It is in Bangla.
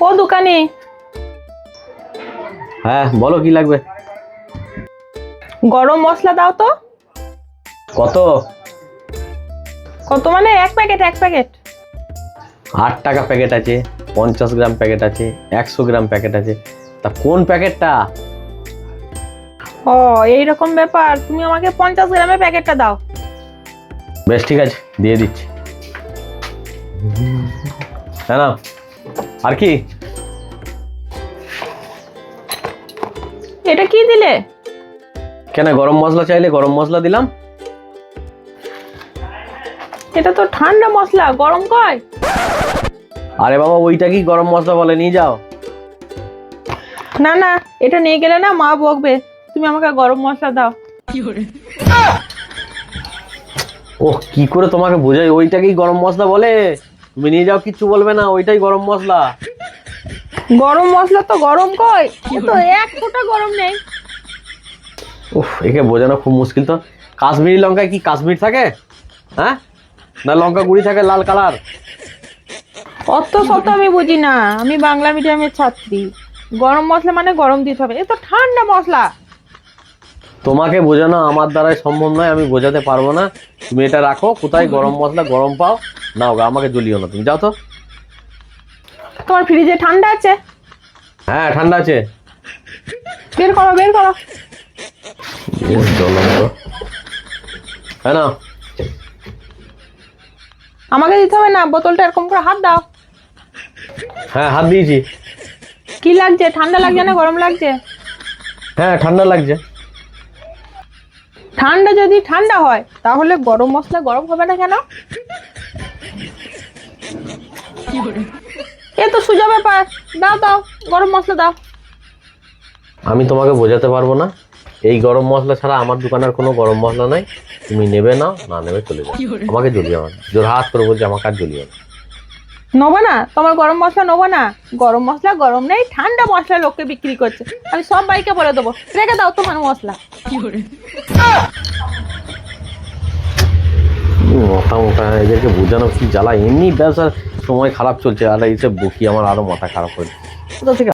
ও দোকানে। হ্যাঁ বলো কি লাগবে? গরম মশলা দাও তো। কত? কত মানে? এক প্যাকেট এক প্যাকেট। আট টাকা প্যাকেট আছে পঞ্চাশ গ্রাম প্যাকেট আছে একশো গ্রাম প্যাকেট আছে। তা কোন প্যাকেটটা? ও এইরকম ব্যাপার। তুমি আমাকে পঞ্চাশ গ্রামের প্যাকেটটা দাও। বেশ ঠিক আছে দিয়ে দিচ্ছি। হ্যাঁ না আর কি? এটা কি দিলে? কেন গরম মশলা চাইলে গরম মশলা দিলাম? এটা তো ঠান্ডা মশলা গরম কয়? আরে বাবা ওইটা কি গরম মশলা বলে? নিয়ে যাও। না না এটা নিয়ে গেলে না মা বকবে। তুমি আমাকে গরম মশলা দাও। ও কি করে তোমাকে বোঝাই? ওইটাকেই গরম মশলা বলে? তুমি নিয়ে যাও কিচ্ছু বলবে না ওইটাই গরম মশলা। গরম মশলা তো গরম কয় এ তো এক ফোঁটা গরম নেই। উফ একে বোঝানো খুব মুশকিল তো। কাশ্মীরি লঙ্কায় কি কাশ্মীর থাকে? হ্যাঁ? না লঙ্কা গুঁড়ি থাকে লাল কালার? অত শত আমি বুঝি না আমি বাংলা মিডিয়ামের ছাত্রী। গরম মশলা মানে গরম দিতে হবে। এ তো ঠান্ডা মশলা। তোমাকে বোঝানো আমার দ্বারাই সম্ভব নয় আমি বোঝাতে পারব না। তুমি এটা রাখো কোথায় গরম মশলা গরম পাও নাও গা, আমাকে জ্বলিও না তুমি যাও তো। তোমার ফ্রিজে ঠান্ডা আছে? হ্যাঁ ঠান্ডা আছে। বের করো বের করো। হ্যাঁ না আমাকে দিতে হবে না বোতলটা এরকম করে হাত দাও। হ্যাঁ হাত দিয়েছি। কি লাগছে? ঠান্ডা লাগছে না গরম লাগছে? হ্যাঁ ঠান্ডা লাগছে। ঠান্ডা যদি ঠান্ডা হয় তাহলে গরম মশলা গরম হবে না কেন? এ তো সোজা ব্যাপার। দাও দাও গরম মশলা দাও। আমি তোমাকে বোঝাতে পারব না। এই গরম মশলা ছাড়া আমার দোকানের কোনো গরম মশলা নাই। তুমি নেবে না না নেবে চলে যাও। আমাকে জ্বলিও না। জোর হাত করে বলছি আমাকে আর জ্বলিও না। নেব না? তোমার গরম মশলা নেব না? গরম মশলা গরম নেই ঠান্ডা মশলা লোককে বিক্রি করছে। আমি সব বাইকে বলে দেবো। রেখে দাও তোমার মশলা। মোটা মোটা এদেরকে বোঝানো কি জ্বালা? এমনি ব্যবসার সময় খারাপ চলছে আর এইসব বকি আমার আরও মাথা খারাপ হয়েছে। কোথা থেকে